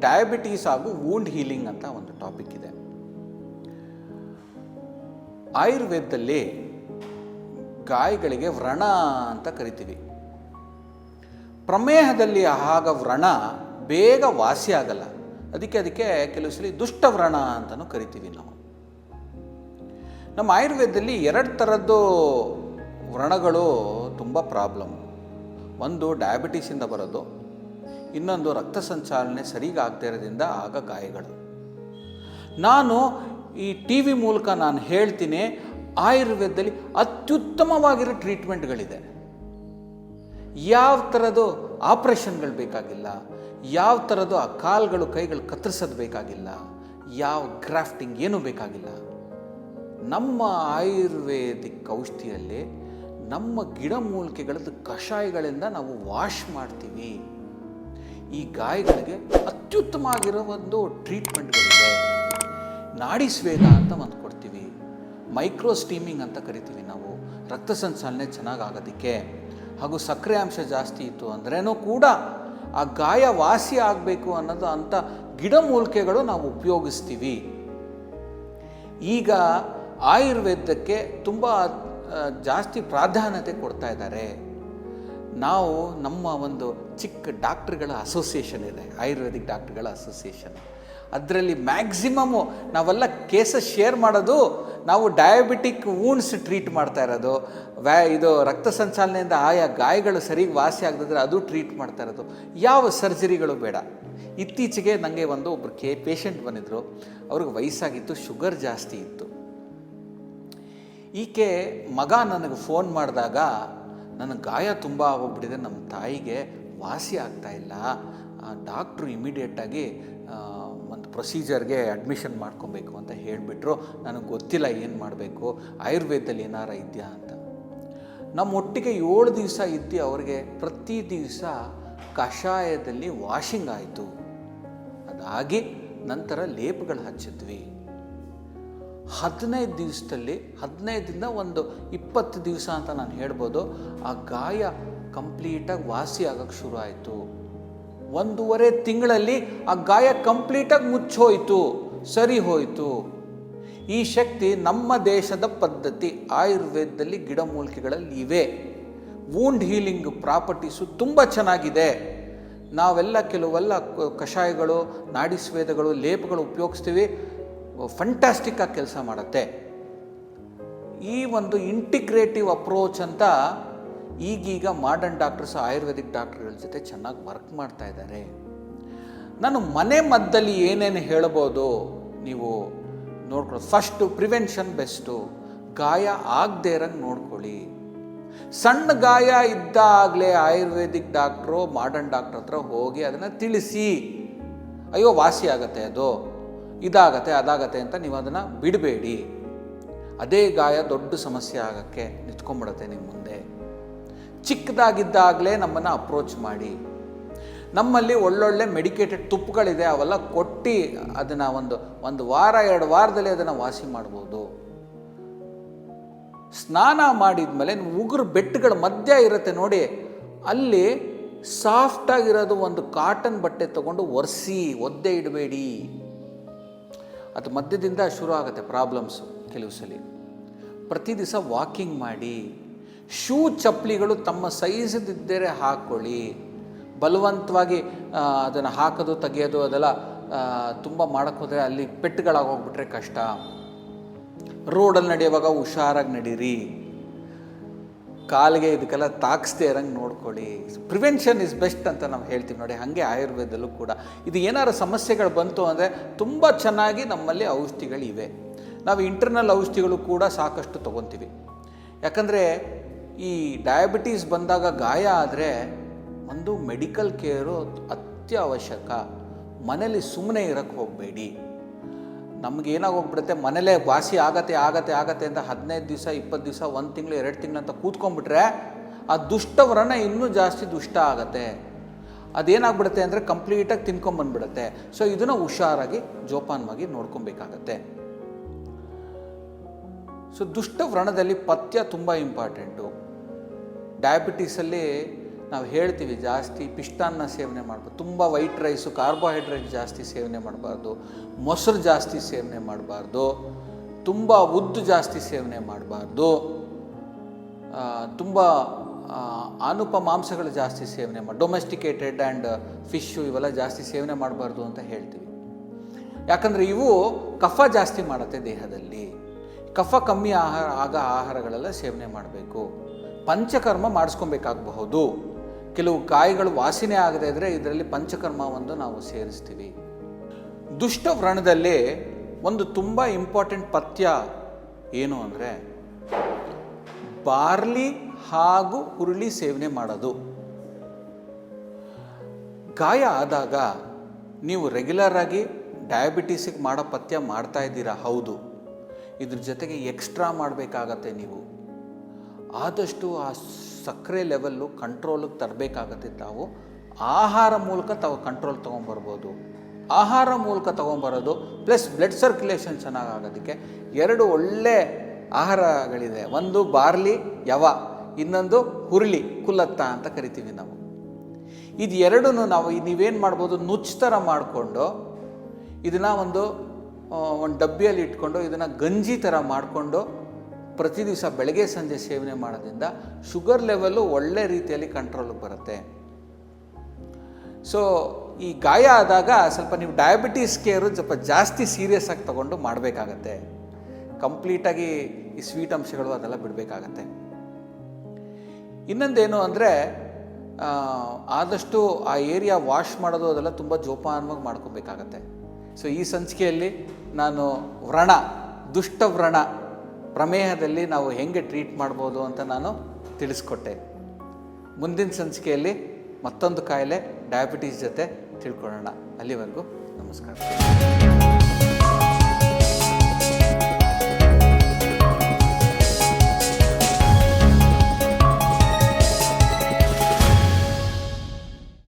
Diabetes ಹಾಗೂ wound healing ಅಂತ ಒಂದು ಟಾಪಿಕ್ ಇದೆ. ಆಯುರ್ವೇದದಲ್ಲಿ ಗಾಯಗಳಿಗೆ ವ್ರಣ ಅಂತ ಕರಿತೀವಿ. ಪ್ರಮೇಹದಲ್ಲಿ ಆಗ ವ್ರಣ ಬೇಗ ವಾಸಿ ಆಗಲ್ಲ. ಅದಕ್ಕೆ ಅದಕ್ಕೆ ಕೆಲವು ಸಲ ದುಷ್ಟವ್ರಣ ಅಂತಲೂ ಕರಿತೀವಿ ನಾವು. ನಮ್ಮ ಆಯುರ್ವೇದದಲ್ಲಿ ಎರಡು ಥರದ್ದು ವ್ರಣಗಳು ತುಂಬ ಪ್ರಾಬ್ಲಮ್ ಒಂದು ಡಯಾಬಿಟೀಸಿಂದ ಬರೋದು ಇನ್ನೊಂದು ರಕ್ತ ಸಂಚಾಲನೆ ಸರಿಗಾಗದೇ ಇರೋದ್ರಿಂದ ಆಗ ಗಾಯಗಳು. ನಾನು ಈ ಟಿ ವಿ ಮೂಲಕ ನಾನು ಹೇಳ್ತೀನಿ, ಆಯುರ್ವೇದದಲ್ಲಿ ಅತ್ಯುತ್ತಮವಾಗಿರೋ ಟ್ರೀಟ್ಮೆಂಟ್ಗಳಿದೆ. ಯಾವ ಥರದ್ದು ಆಪ್ರೇಷನ್ಗಳು ಬೇಕಾಗಿಲ್ಲ, ಯಾವ ಥರದ್ದು ಆ ಕಾಲುಗಳು ಕೈಗಳು ಕತ್ತರಿಸೋದು ಬೇಕಾಗಿಲ್ಲ, ಯಾವ ಗ್ರಾಫ್ಟಿಂಗ್ ಏನೂ ಬೇಕಾಗಿಲ್ಲ. ನಮ್ಮ ಆಯುರ್ವೇದಿಕ್ ಔಷಧಿಯಲ್ಲಿ ನಮ್ಮ ಗಿಡಮೂಲಿಕೆಗಳದ್ದು ಕಷಾಯಗಳಿಂದ ನಾವು ವಾಶ್ ಮಾಡ್ತೀವಿ. ಈ ಗಾಯಗಳಿಗೆ ಅತ್ಯುತ್ತಮ ಆಗಿರೋ ಒಂದು ಟ್ರೀಟ್ಮೆಂಟ್ಗಳಿದೆ. ನಾಡಿ ಸ್ವೇದ ಅಂತ ಒಂದು ಕೊಡ್ತೀವಿ. ಮೈಕ್ರೋ ಸ್ಟೀಮಿಂಗ್ ಅಂತ ಕರಿತೀವಿ ನಾವು. ರಕ್ತ ಸಂಚಾಲನೆ ಚೆನ್ನಾಗಿ ಆಗೋದಕ್ಕೆ ಹಾಗೂ ಸಕ್ಕರೆ ಅಂಶ ಜಾಸ್ತಿ ಇತ್ತು ಅಂದ್ರೇನೂ ಕೂಡ ಆ ಗಾಯ ವಾಸಿ ಆಗಬೇಕು ಅನ್ನೋದು ಅಂಥ ಗಿಡಮೂಲಿಕೆಗಳು ನಾವು ಉಪಯೋಗಿಸ್ತೀವಿ. ಈಗ ಆಯುರ್ವೇದಕ್ಕೆ ತುಂಬ ಜಾಸ್ತಿ ಪ್ರಾಧಾನ್ಯತೆ ಕೊಡ್ತಾ ಇದ್ದಾರೆ. ನಾವು ನಮ್ಮ ಒಂದು ಚಿಕ್ಕ ಡಾಕ್ಟ್ರುಗಳ ಅಸೋಸಿಯೇಷನ್ ಇದೆ, ಆಯುರ್ವೇದಿಕ್ ಡಾಕ್ಟ್ರುಗಳ ಅಸೋಸಿಯೇಷನ್. ಅದರಲ್ಲಿ ಮ್ಯಾಕ್ಸಿಮಮ್ಮು ನಾವೆಲ್ಲ ಕೇಸಸ್ ಶೇರ್ ಮಾಡೋದು, ನಾವು ಡಯಾಬಿಟಿಕ್ ವೂಂಡ್ಸ್ ಟ್ರೀಟ್ ಮಾಡ್ತಾ ಇರೋದು, ವ್ಯಾ, ಇದು ರಕ್ತ ಸಂಚಾಲನೆಯಿಂದ ಆಯಾ ಗಾಯಗಳು ಸರಿಗೆ ವಾಸಿ ಆಗದಿದ್ರೆ ಅದು ಟ್ರೀಟ್ ಮಾಡ್ತಾ ಇರೋದು. ಯಾವ ಸರ್ಜರಿಗಳು ಬೇಡ. ಇತ್ತೀಚೆಗೆ ನನಗೆ ಒಂದು ಒಬ್ಬರು ಕೆ, ಪೇಷಂಟ್ ಬಂದಿದ್ದರು ಅವ್ರಿಗೆ ವಯಸ್ಸಾಗಿತ್ತು, ಶುಗರ್ ಜಾಸ್ತಿ ಇತ್ತು. ಈಕೆ ಮಗ ನನಗೆ ಫೋನ್ ಮಾಡಿದಾಗ ನನ್ನ ಗಾಯ ತುಂಬ ಹೋಗ್ಬಿಟ್ಟಿದೆ ನಮ್ಮ ತಾಯಿಗೆ ವಾಸಿ ಆಗ್ತಾ ಇಲ್ಲ. ಡಾಕ್ಟ್ರು ಇಮಿಡಿಯೇಟಾಗಿ ಒಂದು ಪ್ರೊಸೀಜರ್ಗೆ ಅಡ್ಮಿಷನ್ ಮಾಡ್ಕೊಬೇಕು ಅಂತ ಹೇಳಿಬಿಟ್ರು. ನನಗೆ ಗೊತ್ತಿಲ್ಲ ಏನು ಮಾಡಬೇಕು. ಆಯುರ್ವೇದದಲ್ಲಿ ಏನಾರ ಇದೆಯಾ ಅಂತ. ನಮ್ಮ ಒಟ್ಟಿಗೆ ಏಳು ದಿವಸ ಇದ್ದು ಅವ್ರಿಗೆ ಪ್ರತಿ ದಿವಸ ಕಷಾಯದಲ್ಲಿ ವಾಷಿಂಗ್ ಆಯಿತು. ಅದಾಗಿ ನಂತರ ಲೇಪಗಳು ಹಚ್ಚಿದ್ವಿ. ಹದಿನೈದು ದಿವಸದಲ್ಲಿ ಹದಿನೈದಿಂದ ಒಂದು ಇಪ್ಪತ್ತು ದಿವಸ ಅಂತ ನಾನು ಹೇಳ್ಬೋದು, ಆ ಗಾಯ ಕಂಪ್ಲೀಟಾಗಿ ವಾಸಿ ಆಗೋಕ್ಕೆ ಶುರು ಆಯಿತು ಒಂದೂವರೆ ತಿಂಗಳಲ್ಲಿ ಆ ಗಾಯ ಕಂಪ್ಲೀಟಾಗಿ ಮುಚ್ಚೋಯ್ತು, ಸರಿ ಹೋಯಿತು. ಈ ಶಕ್ತಿ ನಮ್ಮ ದೇಶದ ಪದ್ಧತಿ, ಆಯುರ್ವೇದದಲ್ಲಿ ಗಿಡಮೂಲಿಕೆಗಳಲ್ಲಿ ಇವೆ. ವೂಂಡ್ ಹೀಲಿಂಗ್ ಪ್ರಾಪರ್ಟೀಸು ತುಂಬ ಚೆನ್ನಾಗಿದೆ. ನಾವೆಲ್ಲ ಕೆಲವೆಲ್ಲ ಕಷಾಯಗಳು ನಾಡಿಸ್ವೇದಗಳು ಲೇಪಗಳು ಉಪಯೋಗಿಸ್ತೀವಿ. ಫಂಟಾಸ್ಟಿಕ್ ಆಗಿ ಕೆಲಸ ಮಾಡುತ್ತೆ. ಈ ಒಂದು ಇಂಟಿಗ್ರೇಟಿವ್ ಅಪ್ರೋಚ್ ಅಂತ ಈಗೀಗ ಮಾಡರ್ನ್ ಡಾಕ್ಟರ್ಸ್ ಆಯುರ್ವೇದಿಕ್ ಡಾಕ್ಟರ್ಗಳ ಜೊತೆ ಚೆನ್ನಾಗಿ ವರ್ಕ್ ಮಾಡ್ತಾ ಇದ್ದಾರೆ. ನಾನು ಮನೆ ಮದ್ದಲ್ಲಿ ಏನೇನು ಹೇಳ್ಬೋದು ನೀವು ನೋಡ್ಕೊಳ್ಳಿ ಫಸ್ಟು ಪ್ರಿವೆನ್ಷನ್ ಬೆಸ್ಟು ಗಾಯ ಆಗದೇ ಇರಂಗೆ ನೋಡ್ಕೊಳ್ಳಿ. ಸಣ್ಣ ಗಾಯ ಇದ್ದಾಗಲೇ ಆಯುರ್ವೇದಿಕ್ ಡಾಕ್ಟ್ರು ಮಾಡರ್ನ್ ಡಾಕ್ಟ್ರ್ ಹತ್ರ ಹೋಗಿ ಅದನ್ನು ತಿಳಿಸಿ. ಅಯ್ಯೋ, ವಾಸಿ ಆಗತ್ತೆ ಅದು. ಇದಾಗತ್ತೆ, ಅದಾಗತ್ತೆ ಅಂತ ನೀವು ಅದನ್ನು ಬಿಡಬೇಡಿ. ಅದೇ ಗಾಯ ದೊಡ್ಡ ಸಮಸ್ಯೆ ಆಗೋಕ್ಕೆ ನಿಂತ್ಕೊಂಡ್ಬಿಡತ್ತೆ ನಿಮ್ಮ ಮುಂದೆ. ಚಿಕ್ಕದಾಗಿದ್ದಾಗಲೇ ನಮ್ಮನ್ನು ಅಪ್ರೋಚ್ ಮಾಡಿ. ನಮ್ಮಲ್ಲಿ ಒಳ್ಳೊಳ್ಳೆ ಮೆಡಿಕೇಟೆಡ್ ತುಪ್ಪುಗಳಿದೆ, ಅವೆಲ್ಲ ಕೊಟ್ಟು ಅದನ್ನು ಒಂದು ಒಂದು ವಾರ, ಎರಡು ವಾರದಲ್ಲಿ ಅದನ್ನು ವಾಸಿ ಮಾಡ್ಬೋದು. ಸ್ನಾನ ಮಾಡಿದ ಮೇಲೆ ಉಗುರು ಬೆಟ್ಟಗಳ ಮಧ್ಯ ಇರುತ್ತೆ ನೋಡಿ, ಅಲ್ಲಿ ಸಾಫ್ಟಾಗಿರೋದು ಒಂದು ಕಾಟನ್ ಬಟ್ಟೆ ತಗೊಂಡು ಒರೆಸಿ, ಒದ್ದೆ ಇಡಬೇಡಿ. ಅದು ಮಧ್ಯದಿಂದ ಶುರು ಆಗುತ್ತೆ ಪ್ರಾಬ್ಲಮ್ಸು ಕೆಲವು ಸಲ. ಪ್ರತಿ ದಿವಸ ವಾಕಿಂಗ್ ಮಾಡಿ, ಶೂ ಚಪ್ಪಲಿಗಳು ತಮ್ಮ ಸೈಜ್ದಿದ್ದರೆ ಹಾಕ್ಕೊಳ್ಳಿ ಬಲವಂತವಾಗಿ ಅದನ್ನು ಹಾಕೋದು, ತೆಗೆಯೋದು ಅದೆಲ್ಲ ತುಂಬ ಮಾಡೋಕ್ಕೆ ಹೋದರೆ ಅಲ್ಲಿ ಪೆಟ್ಟುಗಳಾಗೋಗ್ಬಿಟ್ರೆ ಕಷ್ಟ. ರೋಡಲ್ಲಿ ನಡೆಯುವಾಗ ಹುಷಾರಾಗಿ ನಡೀರಿ. ಕಾಲಿಗೆ ಇದಕ್ಕೆಲ್ಲ ತಾಕ್ಸ್ದೇ ಇರಂಗೆ ನೋಡ್ಕೊಳ್ಳಿ. ಪ್ರಿವೆನ್ಷನ್ ಇಸ್ ಬೆಸ್ಟ್ ಅಂತ ನಾವು ಹೇಳ್ತೀವಿ ನೋಡಿ, ಹಾಗೆ ಆಯುರ್ವೇದಲ್ಲೂ ಕೂಡ. ಇದು ಏನಾರು ಸಮಸ್ಯೆಗಳು ಬಂತು ಅಂದರೆ ತುಂಬ ಚೆನ್ನಾಗಿ ನಮ್ಮಲ್ಲಿ ಔಷಧಿಗಳಿವೆ. ನಾವು ಇಂಟರ್ನಲ್ ಔಷಧಿಗಳು ಕೂಡ ಸಾಕಷ್ಟು ತೊಗೊತೀವಿ. ಯಾಕಂದರೆ ಈ ಡಯಾಬಿಟೀಸ್ ಬಂದಾಗ ಗಾಯ ಆದರೆ ಒಂದು ಮೆಡಿಕಲ್ ಕೇರು ಅತ್ಯವಶ್ಯಕ. ಮನೇಲಿ ಸುಮ್ಮನೆ ಇರೋಕ್ಕೆ ಹೋಗಬೇಡಿ. ನಮ್ಗೆ ಏನಾಗೋಗ್ಬಿಡುತ್ತೆ ಮನೇಲೇ ವಾಸಿ ಆಗತ್ತೆ ಆಗತ್ತೆ ಆಗತ್ತೆ ಅಂತ ಹದಿನೈದು ದಿವಸ, ಇಪ್ಪತ್ತು ದಿವಸ, ಒಂದು ತಿಂಗಳು, ಎರಡು ತಿಂಗಳು ಅಂತ ಕೂತ್ಕೊಂಡ್ಬಿಟ್ರೆ ಆ ದುಷ್ಟವ್ರನ್ನ ಇನ್ನೂ ಜಾಸ್ತಿ ದುಷ್ಟ ಆಗತ್ತೆ. ಅದೇನಾಗ್ಬಿಡುತ್ತೆ ಅಂದರೆ ಕಂಪ್ಲೀಟಾಗಿ ತಿನ್ಕೊಂಬಂದ್ಬಿಡುತ್ತೆ. ಸೊ ಇದನ್ನು ಹುಷಾರಾಗಿ, ಜೋಪಾನವಾಗಿ ನೋಡ್ಕೊಬೇಕಾಗತ್ತೆ. ಸೊ ದುಷ್ಟ ವ್ರಣದಲ್ಲಿ ಪಥ್ಯ ತುಂಬ ಇಂಪಾರ್ಟೆಂಟು. ಡಯಾಬಿಟೀಸಲ್ಲಿ ನಾವು ಹೇಳ್ತೀವಿ ಜಾಸ್ತಿ ಪಿಷ್ಟಾನ್ನ ಸೇವನೆ ಮಾಡಬಾರ್ದು. ತುಂಬ ವೈಟ್ ರೈಸು, ಕಾರ್ಬೋಹೈಡ್ರೇಟ್ ಜಾಸ್ತಿ ಸೇವನೆ ಮಾಡಬಾರ್ದು. ಮೊಸರು ಜಾಸ್ತಿ ಸೇವನೆ ಮಾಡಬಾರ್ದು. ತುಂಬ ಉದ್ದು ಜಾಸ್ತಿ ಸೇವನೆ ಮಾಡಬಾರ್ದು. ತುಂಬ ಅನುಪ ಮಾಂಸಗಳು ಜಾಸ್ತಿ ಸೇವನೆ ಮಾಡಿ ಡೊಮೆಸ್ಟಿಕೇಟೆಡ್ ಆ್ಯಂಡ್ ಫಿಶ್ಶು ಇವೆಲ್ಲ ಜಾಸ್ತಿ ಸೇವನೆ ಮಾಡಬಾರ್ದು ಅಂತ ಹೇಳ್ತೀವಿ. ಯಾಕಂದರೆ ಇವು ಕಫ ಜಾಸ್ತಿ ಮಾಡುತ್ತೆ ದೇಹದಲ್ಲಿ. ಕಫ ಕಮ್ಮಿ ಆಹಾರ, ಆಗ ಆಹಾರಗಳೆಲ್ಲ ಸೇವನೆ ಮಾಡಬೇಕು. ಪಂಚಕರ್ಮ ಮಾಡಿಸ್ಕೊಬೇಕಾಗಬಹುದು. ಕೆಲವು ಕಾಯಿಗಳು ವಾಸನೆ ಆಗದೇ ಇದ್ದರೆ ಇದರಲ್ಲಿ ಪಂಚಕರ್ಮವನ್ನು ನಾವು ಸೇರಿಸ್ತೀವಿ. ದುಷ್ಟ ವ್ರಣದಲ್ಲಿ ಒಂದು ತುಂಬ ಇಂಪಾರ್ಟೆಂಟ್ ಪಥ್ಯ ಏನು ಅಂದರೆ ಬಾರ್ಲಿ ಹಾಗೂ ಹುರುಳಿ ಸೇವನೆ ಮಾಡೋದು. ಗಾಯ ಆದಾಗ ನೀವು ರೆಗ್ಯುಲರ್ ಆಗಿ ಡಯಾಬಿಟೀಸಿಗೆ ಮಾಡೋ ಪಥ್ಯ ಮಾಡ್ತಾ ಇದ್ದೀರಾ? ಹೌದು. ಇದ್ರ ಜೊತೆಗೆ ಎಕ್ಸ್ಟ್ರಾ ಮಾಡಬೇಕಾಗತ್ತೆ ನೀವು. ಆದಷ್ಟು ಆ ಸಕ್ಕರೆ ಲೆವೆಲ್ಲು ಕಂಟ್ರೋಲಿಗೆ ತರಬೇಕಾಗತ್ತೆ ತಾವು. ಆಹಾರ ಮೂಲಕ ತಾವು ಕಂಟ್ರೋಲ್ ತೊಗೊಂಬರ್ಬೋದು. ಆಹಾರ ಮೂಲಕ ತೊಗೊಂಬರೋದು ಪ್ಲಸ್ ಬ್ಲಡ್ ಸರ್ಕ್ಯುಲೇಷನ್ ಚೆನ್ನಾಗಾಗೋದಕ್ಕೆ ಎರಡು ಒಳ್ಳೆ ಆಹಾರಗಳಿದೆ. ಒಂದು ಬಾರ್ಲಿ ಯವ, ಇನ್ನೊಂದು ಹುರುಳಿ, ಕುಲತ್ತ ಅಂತ ಕರಿತೀವಿ ನಾವು. ಇದು ಎರಡೂ ನಾವು ನೀವೇನು ಮಾಡ್ಬೋದು, ನುಚ್ಚು ಥರ ಮಾಡಿಕೊಂಡು, ಇದನ್ನು ಒಂದು ಒಂದು ಡಬ್ಬಿಯಲ್ಲಿ ಇಟ್ಕೊಂಡು, ಇದನ್ನು ಗಂಜಿ ಥರ ಮಾಡಿಕೊಂಡು ಪ್ರತಿ ದಿವಸ ಬೆಳಗ್ಗೆ ಸಂಜೆ ಸೇವನೆ ಮಾಡೋದ್ರಿಂದ ಶುಗರ್ ಲೆವೆಲ್ಲು ಒಳ್ಳೆ ರೀತಿಯಲ್ಲಿ ಕಂಟ್ರೋಲಿಗೆ ಬರುತ್ತೆ. ಸೊ ಈ ಗಾಯ ಆದಾಗ ಸ್ವಲ್ಪ ನೀವು ಡಯಾಬಿಟೀಸ್ ಕೇರು ಸ್ವಲ್ಪ ಜಾಸ್ತಿ ಸೀರಿಯಸ್ ಆಗಿ ತಗೊಂಡು ಮಾಡಬೇಕಾಗತ್ತೆ. ಕಂಪ್ಲೀಟಾಗಿ ಈ ಸ್ವೀಟ್ ಅಂಶಗಳು ಅದೆಲ್ಲ ಬಿಡಬೇಕಾಗತ್ತೆ. ಇನ್ನೊಂದೇನು ಅಂದರೆ ಆದಷ್ಟು ಆ ಏರಿಯಾ ವಾಶ್ ಮಾಡೋದು ಅದೆಲ್ಲ ತುಂಬ ಜೋಪಾನವಾಗಿ ಮಾಡ್ಕೋಬೇಕಾಗತ್ತೆ. ಸೊ ಈ ಸಂಚಿಕೆಯಲ್ಲಿ ನಾನು ವ್ರಣ, ದುಷ್ಟ ವ್ರಣ ಪ್ರಮೇಹದಲ್ಲಿ ನಾವು ಹೆಂಗೆ ಟ್ರೀಟ್ ಮಾಡ್ಬೋದು ಅಂತ ನಾನು ತಿಳಿಸ್ಕೊಟ್ಟೆ. ಮುಂದಿನ ಸಂಚಿಕೆಯಲ್ಲಿ ಮತ್ತೊಂದು ಕಾಯಿಲೆ, ಡಯಾಬಿಟೀಸ್ ಜೊತೆ ತಿಳ್ಕೊಳ್ಳೋಣ. ಅಲ್ಲಿವರೆಗೂ ನಮಸ್ಕಾರ.